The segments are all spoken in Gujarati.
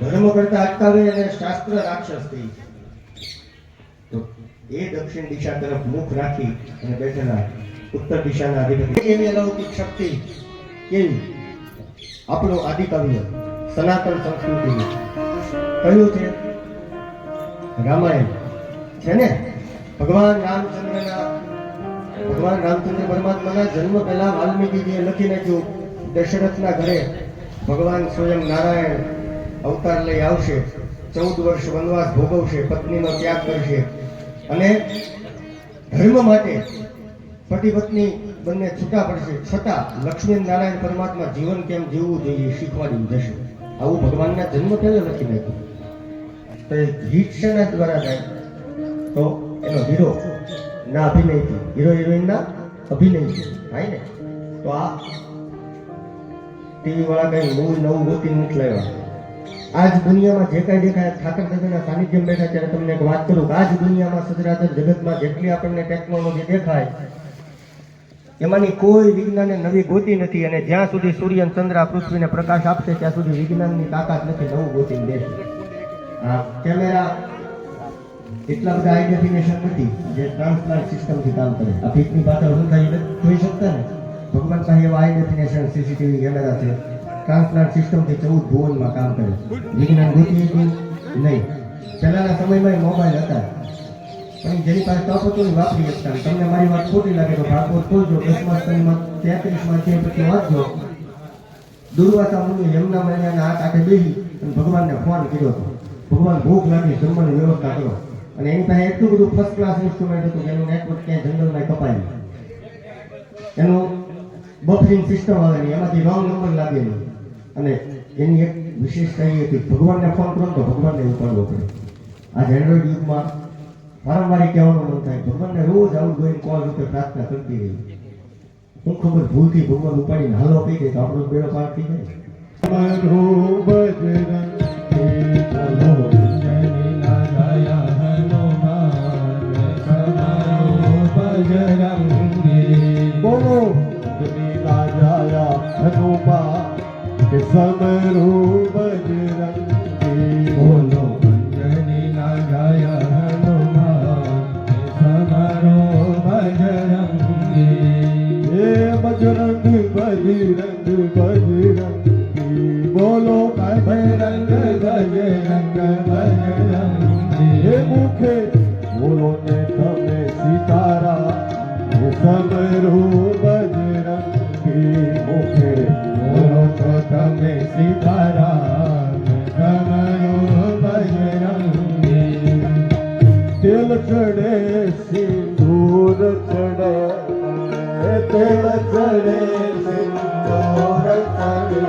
ધર્મ કરતા અટકાવે અને શાસ્ત્ર રાક્ષસ થઈ એ દક્ષિણ દિશા તરફ મુખ રાખી અને બેઠેલા ઉત્તર દિશાના અધિપતિ એવી અલૌકિક શક્તિ કેવી? આપણું આદિકાવ્ય સનાતન સંસ્કૃતિનું કયું છે, રામાયણ છે ને? ભગવાન રામચંદ્રના, ભગવાન રામચંદ્ર પરમાત્માના જન્મ પહેલા વાલ્મીકીજીએ લખી નાખ્યું, દશરથના ઘરે ભગવાન સ્વયં નારાયણ અવતાર લઈ આવશે, ચૌદ વર્ષ વનવાસ ભોગવશે, પત્નીનો ત્યાગ કરશે અને ધર્મ માટે પતિ પત્ની બંને છૂટા પડશે છતાં લક્ષ્મી નારાયણ પરમાત્મા જીવન કેમ જીવવું જોઈએ શીખવાડ્યું જશે આવું ભગવાનના જન્મ પહેલા લખી નાખ્યું તો એ ગીત શેના દ્વારા થાય? તો એનો હીરો ના અભિનયથી હીરો, હિરોઈનના અભિનયથી થાય ને? તો આ ટીવી વાળા કઈ મૂળ નવું ગોતી નથી લાવ્યા આજ દુનિયામાં જે કાંઈ દેખાય, ઠાકર દાદાના સાનિધ્યમાં બેઠા ત્યારે તમને એક વાત કરું આજ દુનિયામાં સચરાચર જગતમાં જેટલી આપણને ટેકનોલોજી દેખાય એમાંની કોઈ વિજ્ઞાને નવી ગોતી નથી અને જ્યાં સુધી સૂર્ય ચંદ્ર પૃથ્વીને પ્રકાશ આપશે, ત્યાં સુધી વિજ્ઞાનની તાકાત નથી, નવું ગોતી દેશે કેમેરા એટલા બધા આઈડેફિનેશન ડેફિનેશન નથી જે ટ્રાન્સપ્લાન્ટ સિસ્ટમથી કામ કરે. આ પીકની પાછળ શું થાય જોઈ શકતા ને? ભગવાન સાહેબ એવા આઈડેફિનેશન સીસીટીવી કેમેરા છે. ટ્રાન્સપ્લાન્ટ સિસ્ટમથી ચૌદ ભુવનમાં કામ કરે. વિજ્ઞાન ગોતી નહીં? પહેલાના સમયમાં મોબાઈલ હતા. પણ જેની પાસે તપ હતો એ વાપરી શકતા તમને મારી વાત ખોટી લાગે તો ભાગવત ખોલજો દસમા સ્તરમાં તેત્રીસમાં છે, પછી વાંચજો દુર્વાસા મુનિ યમુના મહિનાના હાથ આઠે બેસી અને ભગવાનને ફોન કર્યો હતો. ભગવાન ભૂખ લાગી, જમવાની વ્યવસ્થા કરો. અને એની પાસે એટલું બધું ફર્સ્ટ ક્લાસ ઇન્સ્ટ્રુમેન્ટ હતું કે એનું નેટવર્ક ક્યાંય જંગલમાં કપાય. એનું બફરિંગ સિસ્ટમ આવે ને એમાંથી રોંગ નંબર લાગે નહીં અને એની એક વિશેષતા એ હતી ભગવાનને ફોન કરો તો ભગવાનને ઉપાડવો પડે. આ એન્ડ્રોઈડ યુગમાં વારંવાર કહેવાનું મન થાય, ભગવાનને રોજ આવું જોઈને કોલ રૂપે પ્રાર્થના કરતી રહી હું ખબર ભૂલથી ભગવાન ઉપાડીને હાલો કહી દે તો આપણો બેડો પાર થઈ જાય. બજરંગ બોલો જય નારાયણ હે સમરો બજરંગી મુખે બોલો તો તમે સીતારા સમરો બજરંગી તેલ ચડે સિંદૂર ચડે તેલ ચડે સિંદૂર ચડે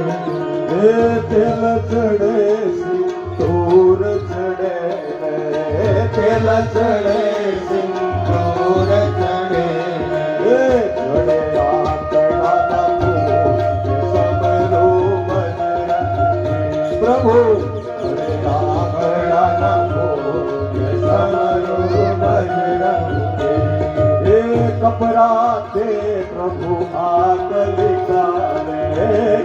તેલ ચડે સિંદૂર ચડે તેલ ચડે એ કપરા તે પ્રભુ આગળ ચાલે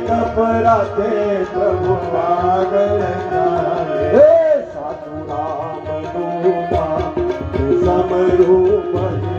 કપરાતે પ્રભુ ચાલે હે સાધુ રામ દૂતા સમરું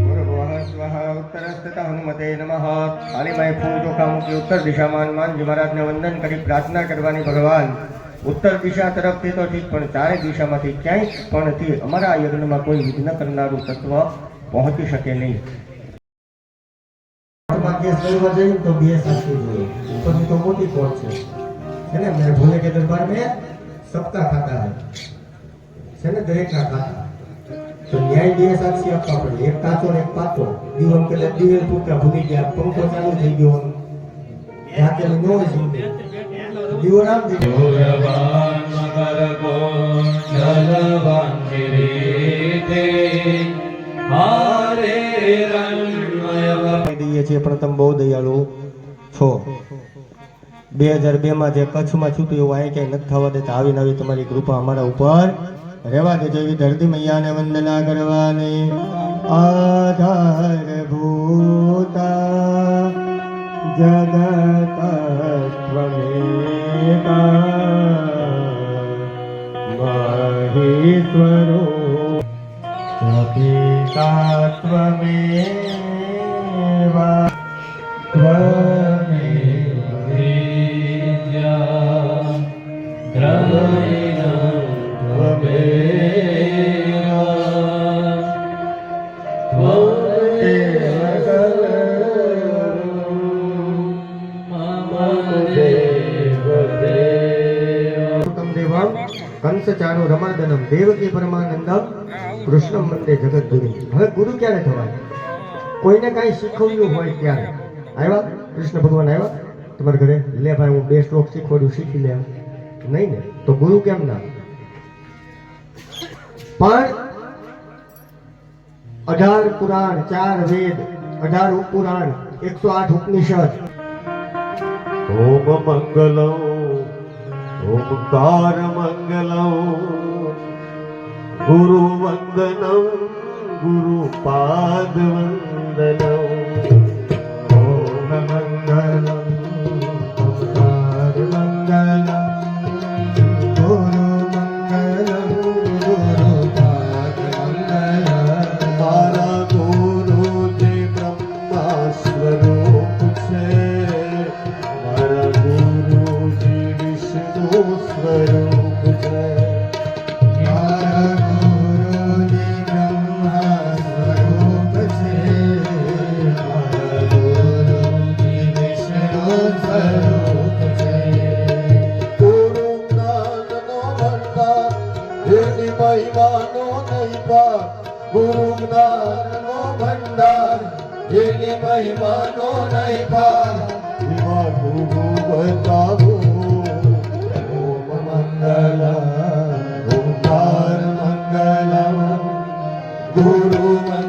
ભૂર્ભુવઃ સ્વઃ ઉત્તરસ્તતા હનુમતે નમઃ કાલીમાએ ફૂલ ચોખા મૂકી ઉત્તર દિશામાં હનુમાનજી મહારાજને વંદન કરી પ્રાર્થના કરવાની ભગવાન ઉત્તર દિશા તરફથી તો ઠીક, પણ ચારે દિશામાંથી ક્યાંય પણ થી અમારા યજ્ઞમાં કોઈ વિઘ્ન કરનારું તત્વ પહોંચી શકે નહીં. આમાં કેસ કરવા જઈએ તો બે સાચું જોઈએ ઉપરની તો મોટી કોર્ટ છે? છે ને? મેં ભોલે કે દરબાર મેં સબકા ખાતા હે. છે ને? દરેકના ખાતા. તો ન્યાય બે સાક્ષી આપવા પડે. એક કાચો ને એક પાકો. દીવમ કે દિવેલ પૂરતા ભૂલી ગયા. પંખો ચાલુ થઈ ગયો. ત્યાં કે નો જીવતે. દીવો રામ દીવો ગૌરવાન મકરકો જલવાન રણમય દઈએ છીએ પણ તમે બહુ દયાળુ છો. બે હજાર બે માં જે કચ્છમાં છૂટ્યું એવું અહીં ક્યાંય નથી થવા દેતા, આવીને આવી તમારી કૃપા અમારા ઉપર. રહેવા દેજો એવી ધરતી મૈયાને વંદના કરવાની. આધાર ભૂતા जगता त्वमे वा हे स्वरो कपिता त्वमेवा। त्वमे त्ववे કંસ ચારુ રમાદનમ દેવકી પરમાનંદમ કૃષ્ણ વંદે જગતગુરુ હવે ગુરુ ક્યારે થવાય? કોઈને કાંઈ શીખવ્યું હોય ત્યારે. આવ્યા? કૃષ્ણ ભગવાન આવ્યા? તમારા ઘરે? લે ભાઈ, હું બે શ્લોક શીખવાડું, શીખી લે નહીં ને? તો ગુરુ કેમ ના? પણ અઢાર પુરાણ, ચાર વેદ, અઢાર ઉપપુરાણ એકસો આઠ ઉપનિષદ. ઓમ મંગલમ. ઓમકાર મંગલમ ગુરુ મહિમાનો નૈપા ગુરુ જ્ઞાન નો ભંડાર. એની મહિમા નો નૈપા ગુરુ બતાવો મંગલ ઓમકાર મંગલમ ગુરુ મંગલમ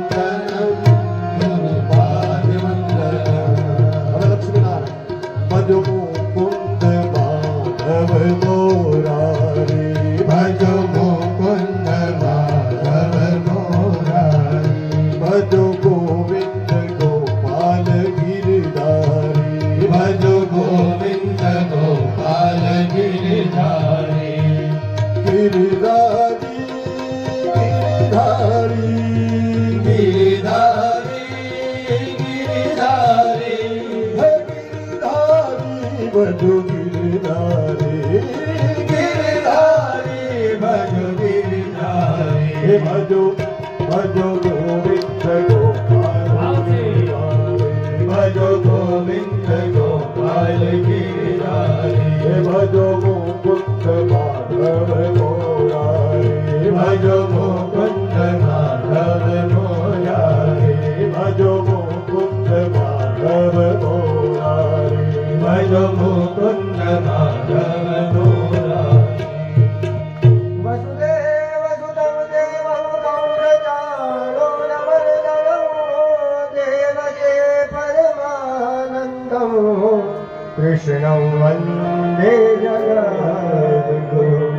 કૃષ્ણં વંદે Jagadguru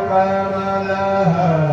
પરશુકમલહસ્ત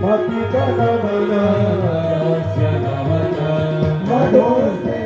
Mati kata mana Siapa mana Mati